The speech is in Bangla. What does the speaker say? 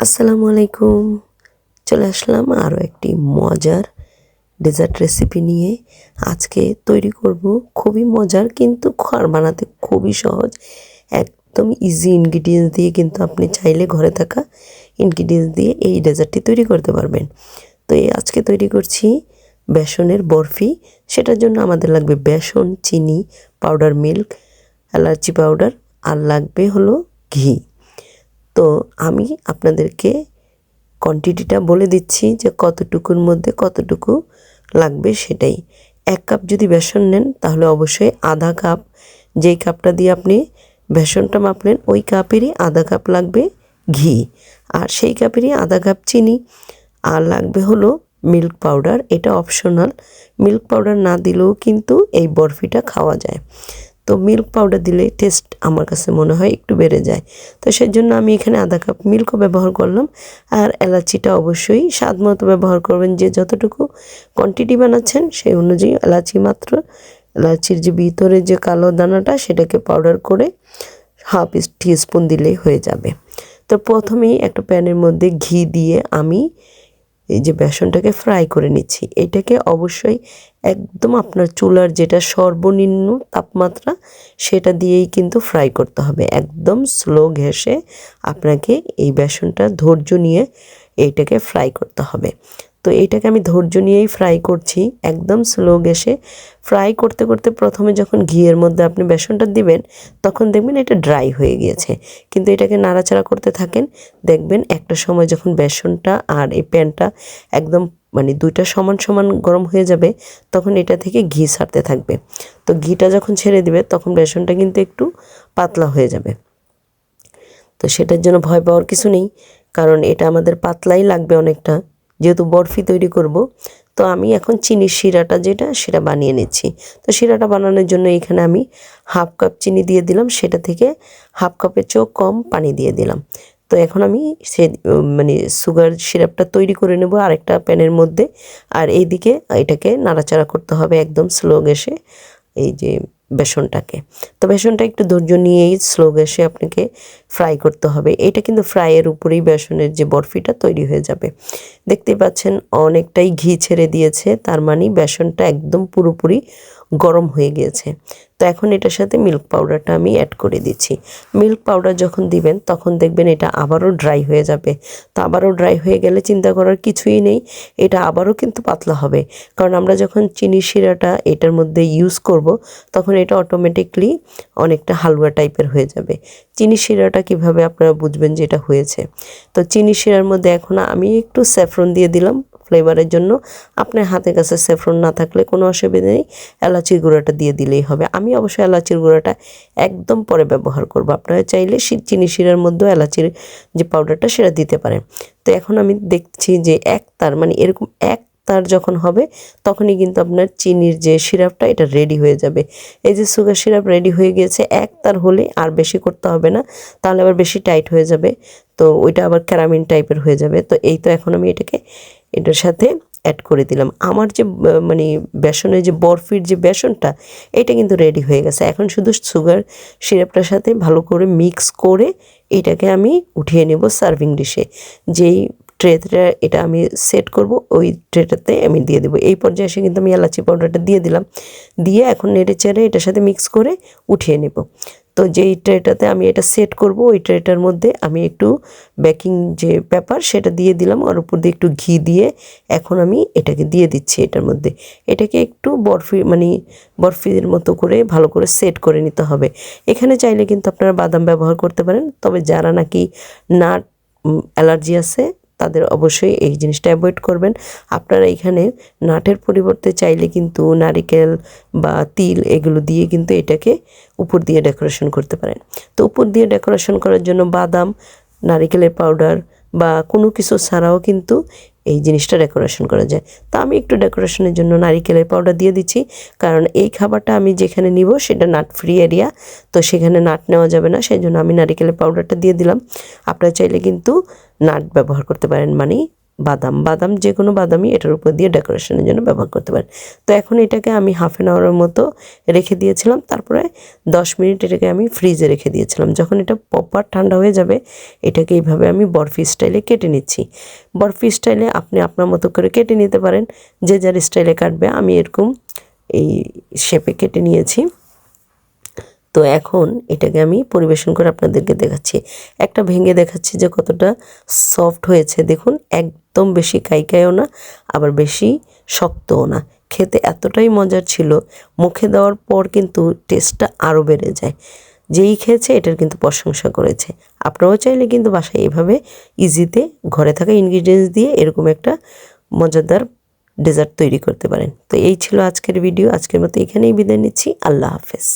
আসসালামু আলাইকুম। চলে আসলাম আরও একটি মজার ডেজার্ট রেসিপি নিয়ে। আজকে তৈরি করব খুবই মজার কিন্তু খার বানাতে খুবই সহজ। একদম ইজি ইনগ্রিডিয়েন্টস দিয়ে কিন্তু আপনি চাইলে ঘরে থাকা ইনগ্রিডিয়েন্টস দিয়ে এই ডেজার্টটি তৈরি করতে পারবেন। তো এই আজকে তৈরি করছি বেসনের বরফি। সেটার জন্য আমাদের লাগবে বেসন, চিনি পাউডার মিল্ক এলাচি পাউডার আর লাগবে হলো ঘি। তো আমি আপনাদেরকে কোয়ান্টিটিটা বলে দিচ্ছি যে কতটুকুর মধ্যে কতটুকু লাগবে সেটাই। এক কাপ যদি বেসন নেন, তাহলে অবশ্যই আধা কাপ। যেই কাপটা দিয়ে আপনি বেসনটা মাপলেন, ওই কাপেরই আধা কাপ লাগবে ঘি। আর সেই কাপেরই আধা কাপ চিনি। আর লাগবে হলো মিল্ক পাউডার এটা অপশনাল মিল্ক পাউডার না দিলেও কিন্তু এই বরফিটা খাওয়া যায়। তো মিল্ক পাউডার দিলে টেস্ট আমার কাছে মনে হয় একটু বেড়ে যায়। তো সেই জন্য আমি এখানে আধা কাপ মিল্কও ব্যবহার করলাম। আর এলাচিটা অবশ্যই স্বাদ মতো ব্যবহার করবেন। যে যতটুকু কোয়ান্টিটি বানাচ্ছেন সেই অনুযায়ী এলাচি মাত্র। এলাচির যে ভিতরে যে কালো দানাটা সেটাকে পাউডার করে হাফ টি স্পুন দিলেই হয়ে যাবে। তো প্রথমেই একটা প্যানের মধ্যে ঘি দিয়ে আমি এই যে বেসনটাকে ফ্রাই করে নিচ্ছি। এটাকে অবশ্যই একদম আপনার চুলার যেটা সর্বনিম্ন তাপমাত্রা, সেটা দিয়েই কিন্তু ফ্রাই করতে হবে। একদম স্লো ঘেসে আপনাকে এই বেসনটা ধৈর্য নিয়ে এইটাকে ফ্রাই করতে হবে। তো এইটাকে আমি ধৈর্য নিয়েই ফ্রাই করছি, একদম স্লো গ্যাসে ফ্রাই করতে করতে প্রথমে যখন ঘিয়ের মধ্যে আপনি বেসনটা দিবেন, তখন দেখবেন এটা ড্রাই হয়ে গিয়েছে। কিন্তু এটাকে নাড়াচাড়া করতে থাকেন, দেখবেন একটা সময় যখন বেসনটা আর এই প্যানটা একদম মানে দুইটা সমান সমান গরম হয়ে যাবে, তখন এটা থেকে ঘি ছাড়তে থাকবে। তো ঘিটা যখন ছেড়ে দিবে, তখন বেসনটা কিন্তু একটু পাতলা হয়ে যাবে। তো সেটার জন্য ভয় পাওয়ার কিছু নেই, কারণ এটা আমাদের পাতলাই লাগবে অনেকটা। যেহেতু বরফি তৈরি করব, তো আমি এখন চিনির শিরাটা যেটা, সেটা বানিয়ে নিচ্ছি। তো শিরাটা বানানোর জন্য এখানে আমি হাফ কাপ চিনি দিয়ে দিলাম, সেটা থেকে হাফ কাপের চেয়েও কম পানি দিয়ে দিলাম। তো এখন আমি সে মানে সুগার সিরাপটা তৈরি করে নেব আরেকটা প্যানের মধ্যে। আর এইদিকে এটাকে নাড়াচাড়া করতে হবে একদম স্লো গ্যাসে এই যে বেসনটাকে। তো বেসনটা একটু ধৈর্য নিয়েই স্লো গ্যাসে আপনাকে ফ্রাই করতে হবে। এটা কিন্তু ফ্রাইয়ের উপরেই বেসনের যে বরফিটা তৈরি হয়ে যাবে। দেখতে পাচ্ছেন অনেকটাই ঘি ছেড়ে দিয়েছে, তার মানে বেসনটা একদম পুরোপুরি গরম হয়ে গিয়েছে। তো এখন এটার সাথে মিল্ক পাউডারটা আমি অ্যাড করে দিচ্ছি। মিল্ক পাউডার যখন দিবেন, তখন দেখবেন এটা আবারও ড্রাই হয়ে যাবে। তো আবারও ড্রাই হয়ে গেলে চিন্তা করার কিছুই নেই, এটা আবারও কিন্তু পাতলা হবে। কারণ আমরা যখন চিনি শিরাটা এটার মধ্যে ইউজ করব, তখন এটা অটোমেটিকলি অনেকটা হালুয়া টাইপের হয়ে যাবে। চিনি শিরাটা কীভাবে আপনারা বুঝবেন যে এটা হয়েছে? তো চিনি শিরার মধ্যে এখন আমি একটু স্যাফরন দিয়ে দিলাম। ফ্লেভারের জন্য আপনার হাতের কাছে স্যাফরন না থাকলে কোনো অসুবিধা নেই। এলাচির গুঁড়াটা দিয়ে দিলেই হবে। আমি অবশ্যই এলাচির গুঁড়াটা একদম পরে ব্যবহার করব। আপনারা চাইলে চিনি শিরার মধ্যেও এলাচির যে পাউডারটা সেটা দিতে পারেন। তো এখন আমি দেখছি যে এক তার মানে এরকম এক তার যখন হবে, তখনই কিন্তু আপনার চিনির যে সিরাপটা, এটা রেডি হয়ে যাবে। এই যে সুগার সিরাপ রেডি হয়ে গিয়েছে, এক তার হলে আর বেশি করতে হবে না। তাহলে আবার বেশি টাইট হয়ে যাবে। তো ওইটা আবার ক্যারামিন টাইপের হয়ে যাবে। তো এই তো এখন আমি এটাকে এটার সাথে অ্যাড করে দিলাম। আমার যে মানে বেসনের যে বরফির যে বেসনটা, এটা কিন্তু রেডি হয়ে গেছে। এখন শুধু সুগার সিরাপটার সাথে ভালো করে মিক্স করে এটাকে আমি উঠিয়ে নেব সার্ভিং ডিশে যেই ট্রেটা এটা আমি সেট করব, ওই ট্রেটাতে আমি দিয়ে দেবো। এই পর্যায়ে এসে কিন্তু আমি এলাচি পাউডারটা দিয়ে দিলাম। দিয়ে এখন নেড়ে চেড়ে এটার সাথে মিক্স করে উঠিয়ে নেব। তো যেই ট্রেটাতে আমি এটা সেট করব, ওই ট্রেটার মধ্যে আমি একটু বেকিং যে পেপার সেটা দিয়ে দিলাম আর উপর দিয়ে একটু ঘি দিয়ে এখন আমি এটাকে দিয়ে দিচ্ছি এটার মধ্যে। এটাকে একটু বরফি মানে বরফির মতো করে ভালো করে সেট করে নিতে হবে। এখানে চাইলে কিন্তু আপনারা বাদাম ব্যবহার করতে পারেন, তবে যারা নাকি নাট অ্যালার্জি আছে তাদের অবশ্যই এই জিনিসটা অ্যাভয়েড করবেন। আপনারা এখানে নাটের পরিবর্তে চাইলে কিন্তু নারিকেল বা তিল এগুলো দিয়ে কিন্তু এটাকে উপর দিয়ে ডেকোরেশন করতে পারেন। তো উপর দিয়ে ডেকোরেশন করার জন্য বাদাম, নারিকেলের পাউডার বা কোনো কিছু ছাড়াও কিন্তু এই জিনিসটা ডেকোরেশন করা যায়। তা আমি একটু ডেকোরেশনের জন্য নারিকেলের পাউডার দিয়ে দিচ্ছি। কারণ এই খাবারটা আমি যেখানে নিব সেটা নাট ফ্রি এরিয়া তো সেখানে নাট নেওয়া যাবে না, সেই জন্য আমি নারিকেলের পাউডারটা দিয়ে দিলাম। আপনারা চাইলে কিন্তু নাট ব্যবহার করতে পারেন মানে বাদাম। বাদাম যে কোনো বাদামই এটার উপর দিয়ে ডেকোরেশনের জন্য ব্যবহার করতে পারেন। তো এখন এটাকে আমি হাফ অ্যান আওয়ারের মতো রেখে দিয়েছিলাম। তারপরে দশ মিনিট এটাকে আমি ফ্রিজে রেখে দিয়েছিলাম। যখন এটা প্রপার ঠান্ডা হয়ে যাবে, এটাকে এইভাবে আমি বরফি স্টাইলে কেটে নিচ্ছি। বরফি স্টাইলে আপনি আপনার মতো করে কেটে নিতে পারেন। যে যার স্টাইলে কাটবে, আমি এরকম এই শেপে কেটে নিয়েছি। তো এখন এটাকে আমি পরিবেশন করে আপনাদেরকে দেখাচ্ছি। একটা ভেঙে দেখাচ্ছি যে কতটা সফট হয়েছে। দেখুন, একদম বেশি কাইকায়ও না, আবার বেশি শক্তও না। খেতে এতটাই মজার ছিল, মুখে দেওয়ার পর কিন্তু টেস্টটা আরও বেড়ে যায়। যেই খেয়েছে, এটার কিন্তু প্রশংসা করেছে। আপনারাও চাইলে কিন্তু বাসায় এভাবে ইজিতে ঘরে থাকা ইনগ্রিডিয়েন্টস দিয়ে এরকম একটা মজাদার ডেজার্ট তৈরি করতে পারেন। তো এই ছিল আজকের ভিডিও আজকের মতো এখানেই বিদায় নিচ্ছি। আল্লাহ হাফেজ।